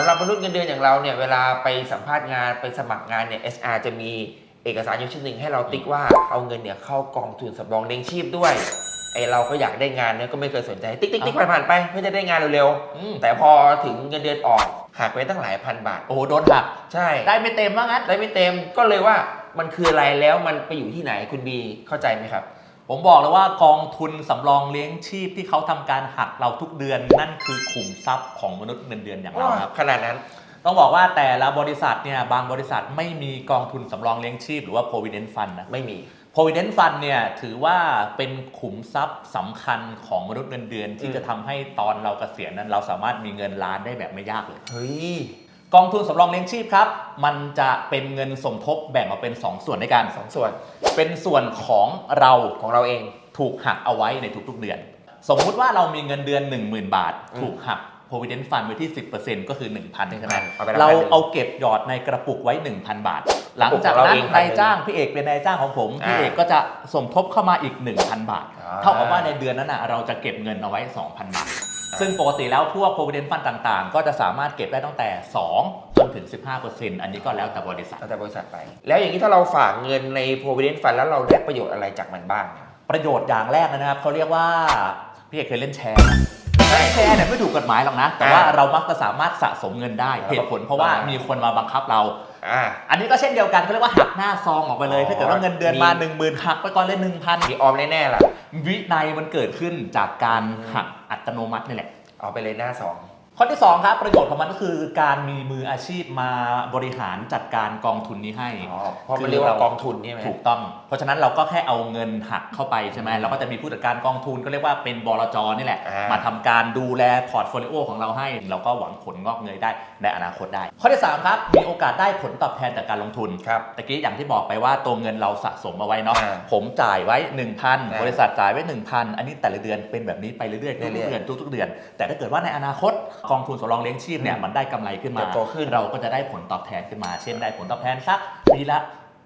สำหรับมนุษย์เงินเดือนอย่างเราเนี่ยเวลาไปสัมภาษณ์งานไปสมัครงานเนี่ย HR จะมีเอกสารอยู่ชิ้นหนึ่งให้เราติ๊กว่าเอาเงินเนี่ยเข้ากองทุนสำรองเลี้ยงชีพด้วยไอเราก็อยากได้งานเนี่ยก็ไม่เคยสนใจติ๊กติ๊กติ๊กผ่านๆไปเพื่อจะได้งานเร็วอืมๆแต่พอถึงเงินเดือนออกหักไปตั้งหลายพันบาทโอ้โหโดนหักใช่ ได้ไม่เต็มว่างั้นได้ไม่เต็มก็เลยว่ามันคืออะไรแล้วมันไปอยู่ที่ไหนคุณบีเข้าใจไหมครับ ผมบอกเลยว่ากองทุนสำรองเลี้ยงชีพที่เขาทำการหักเราทุกเดือน นั่นคือขุมทรัพย์ของมนุษย์เงินเดือนอย่างเราครับ ขนาดนั้น ต้องบอกว่าแต่ละบริษัทเนี่ยบางบริษัทไม่มีกองทุนสำรองเลี้ยงชีพหรือว่า provident fund นะ ไม่มี provident fund เนี่ยถือว่าเป็นขุมทรัพย์สำคัญของมนุษย์เงินเดือน ที่อืมจะทำให้ตอนเราเกษียณนั้น เราสามารถมีเงินล้านได้แบบไม่ยากเลย เฮ้ย กองทุนสำรองเลี้ยงชีพครับ มันจะเป็นเงินสมทบแบ่งออกเป็น 2 ส่วนด้วยกันสองส่วน เป็นส่วนของเราของเราเองถูกหักเอาไว้ในทุกๆเดือน สมมุติว่าเรามีเงินเดือน 10,000 บาท อืมถูกหัก provident fund ไว้ที่ 10%ก็คือ 1,000ใช่ไหมเอาไปรับเราพันหนึ่งเอาเก็บหยอดในกระปุกไว้ 1,000 บาท หลังจากกระปุกของเรานั้นเองนายจ้างพี่เอกเป็นนายจ้างของผมอ่าพี่เอกก็จะสมทบเข้ามาอีก 1,000 บาท อ่า เท่ากับว่าในเดือนนั้นนะเราจะเก็บเงินเอาไว้ 2,000 บาท ซึ่งปกติแล้วพวก provident fund ต่างๆ ก็จะสามารถเก็บได้ตั้งแต่ 2 จนถึง 15%อันนี้ก็แล้วแต่บริษัท แล้วแต่บริษัทไป แล้วอย่างนี้ถ้าเราฝากเงินใน provident fund แล้วเราได้ประโยชน์อะไรจากมันบ้างเนี่ยประโยชน์อย่างแรกนะครับเขาเรียกว่าพี่เอกเคยเล่นแชร์ไหมแชร์เนี่ยไม่ถูกกฎหมายหรอกนะ แต่ว่าอ่าเรามักจะสามารถสะสมเงินได้แล้วก็เหตุผลเพราะว่าอ่ามีมีคนมาบังคับเรา อ่า อันนี้ก็เช่นเดียวกันเขาเรียกว่าหักหน้าซองออกไปเลยอ๋อถ้าเกิดว่าเงินเดือนมา มี 1 0,000หักไปก่อนเลย1,000มีออมแน่ๆล่ะวินัยมันเกิดขึ้นจากการหักอัตโนมัตินี่แหละ เอาไปเลยหน้าสอง ข้อที่ 2 ครับ ประโยชน์ของมันก็คือการมีมืออาชีพมาบริหารจัดการกองทุนนี้ให้อ๋อเพราะมันเรียกว่ากองทุนใช่ไหมถูกต้อง เพราะฉะนั้นเราก็แค่เอาเงินหักเข้าไปใช่ไหมเราก็จะมีผู้จัดการกองทุนก็เรียกว่าเป็นบลจนี่แหละอ่ามมาทำการดูแลพอร์ตโฟลิโอของเราให้ เราก็หวังผลงอกเงยได้ในอนาคตได้ ข้อที่ 3 ครับ มีโอกาสได้ผลตอบแทนจากการลงทุนครับตะกี้อย่างที่บอกไปว่าตัวเงินเราสะสมเอาไว้เนาะอ่าผมจ่ายไว้อ่า1,000 บริษัทจ่ายไว้ 1,000 อันนี้แต่ละเดือนเป็นแบบนี้ไปเรื่อยๆทุกเรื่อยๆๆเดือนทุกๆเดือน แต่ถ้าเกิดว่าในอนาคต กองทุนสำรองเลี้ยงชีพเนี่ยมันได้กำไรขึ้นมาเติบโตขึ้นเราก็จะได้ผลตอบแทนขึ้นมา เช่นได้ผลตอบแทนสักปีละ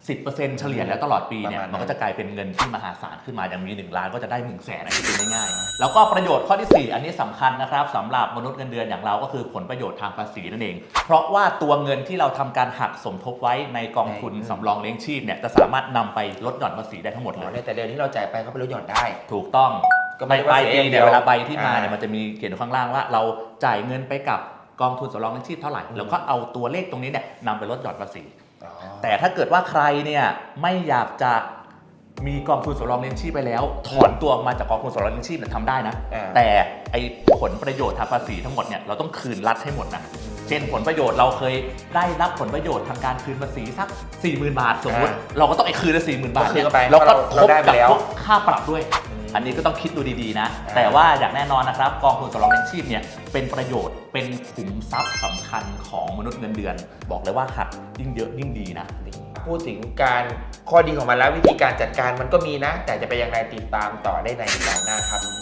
10%เฉลี่ยแล้วตลอดปีเนี่ยประมาณนั้นมันก็จะกลายเป็นเงินที่มหาศาลขึ้นมาอย่างมี 1 ล้านก็จะได้1นึ่งแสนอันนี้เป็นง่ายๆแล้วก็ประโยชน์ข้อที่ 4 อันนี้สำคัญนะครับสำหรับมนุษย์เงินเดือนอย่างเราก็คือผลประโยชน์ทางภาษีนั่นเอง เพราะว่าตัวเงินที่เราทำการหักสมทบไว้ในกองทุนสำรองเลี้ยงชีพเนี่ยจะสามารถนำไปลดหย่อนภาษีได้ทั้งหมดอ๋เลอยในแต่เดือนที่เราจ่ายไปเขาไปลดหย่อนได้ ถูกต้องก็ไม่ในได้ ปลายว่าปีเสียเนี่ยอย่างเดียวเวลาใบที่มาเนี่ยอ่ามัมันจะมีเขียนอยู่ข้างล่างว่าเราจ่ายเงินไปกับกองทุนสำรองเลี้ยงชีพเท่าไหร่แล้วก็เอาตัวเลขตรงนี้เนี่ยนำไปลดหย่อนภาษีอ๋อแต่ถ้าเกิดว่าใครเนี่ยไม่อยากจะมีกองทุนสำรองเลี้ยงชีพไปแล้ว ถอนตัวออกมาจากกองทุนสำรองเลี้ยงชีพเนี่ยทำได้นะอ่าแต่ไอผลประโยชน์ทางภาษีทั้งหมดเนี่ยเราต้องคืนรัฐให้หมดนะเช่นผลประโยชน์เราเคยได้รับผลประโยชน์ทางการคืนภาษีสัก 40,000 บาทสมมติ เราก็ต้องไอ้คืนละสี่หมื่นบาทเนี่ยก็คืนเข้าไปเราก็เพราะเราทบได้ไปกับแล้วพวกค่าปรับด้วย อืมอันนี้ก็ต้องคิดดูดีๆนะอ่าแต่ว่าอย่างแน่นอนนะครับ กองทุนสำรองเลี้ยงชีพเนี่ยเป็นประโยชน์เป็นขุมทรัพย์สำคัญของมนุษย์เงินเดือน บอกเลยว่าหักยิ่งเยอะยิ่งดีนะ พูดถึงการข้อดีของมันแล้ววิธีการจัดการมันก็มีนะ แต่จะเป็นยังไงติดตามต่อได้ในคราวหน้าครับ